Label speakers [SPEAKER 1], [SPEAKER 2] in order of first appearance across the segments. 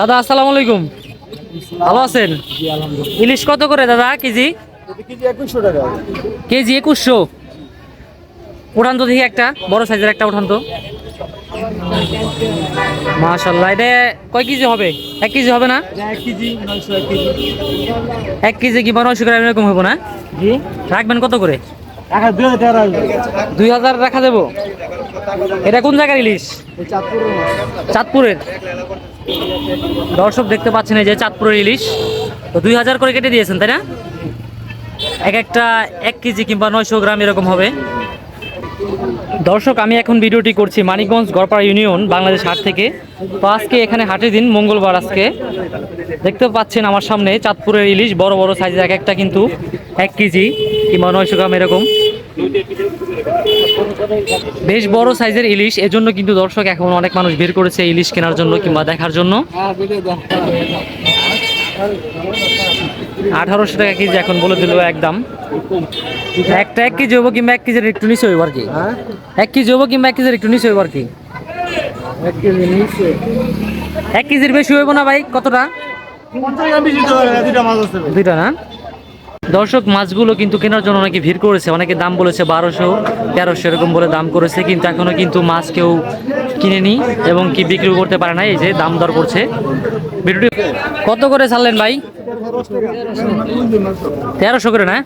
[SPEAKER 1] দাদা আসসালামু আলাইকুম। ভালো আছেন? ইলিশ কত করে দাদা কেজি? কেজি একুশশো উঠান তো দেখি একটা বড় সাইজের একটা উঠান তো। মাশাল্লাহ এটা কয় কেজি হবে? এক কেজি হবে না? এক কেজি কি নয়শো গ্রাম এরকম হব না? রাখবেন কত করে? দুই হাজার রাখা দেবো এটা কোন জায়গার ইলিশ? চাঁদপুরের দর্শক দেখতে পাচ্ছেন এই যে চাঁদপুরের ইলিশ। তো দুই হাজার করে কেটে দিয়েছেন তাই না? এক একটা এক কেজি কিংবা নয়শো গ্রাম এরকম হবে। দর্শক আমি এখন ভিডিওটি করছি মানিকগঞ্জ গড়পাড়া ইউনিয়ন বাংলাদেশ হাট থেকে। তো আজকে এখানে হাটের দিন মঙ্গলবার আজকে। দেখতে পাচ্ছেন আমার সামনে চাঁদপুরের ইলিশ বড় বড় সাইজের এক একটা কিন্তু। এক কেজি কিংবা নয়শো গ্রাম এরকম? বেশ বড় সাইজের ইলিশ এজন্য কিন্তু দর্শক এখন অনেক মানুষ ভিড় করেছে ইলিশ কেনার জন্য কিংবা দেখার জন্য। আঠারোশো টাকা কেজি এখন বলে দিল একদম। একটা এক কেজি হব কিংবা এক কেজির একটু নিচে হইব আর কি। এক কেজি হব কিংবা এক কেজির একটু নিচে হইব আর কি। এক কেজির বেশি হইব না ভাই কতটা? দুইটা না? দর্শক, মাছগুলো কিন্তু কেনার জন্য অনেকে ভিড় করেছে। অনেকে দাম বলেছে বারোশো, তেরোশো এরকম বলে দাম করেছে, কিন্তু এখনও কিন্তু মাছ কেউ কিনেনি এবং কি বিক্রি করতে পারে না এই যে দাম দর করছে। ভিডিওটি কত করে ছাড়লেন ভাই? তেরোশো করে না?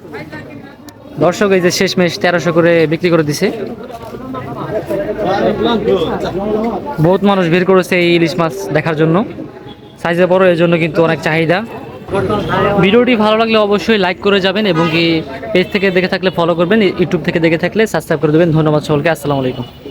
[SPEAKER 1] দর্শক, এই যে শেষমেশ তেরোশো করে বিক্রি করে দিছে। বহুত মানুষ ভিড় করেছে এই ইলিশ মাছ দেখার জন্য। সাইজে বড়, এর জন্য কিন্তু অনেক চাহিদা। ভিডিওটি ভালো লাগলে অবশ্যই লাইক করে যাবেন এবং কি পেজ থেকে দেখে থাকলে ফলো করবেন ইউটিউব থেকে দেখে থাকলে সাবস্ক্রাইব করে দেবেন। ধন্যবাদ সকলকে, আসসালামু আলাইকুম।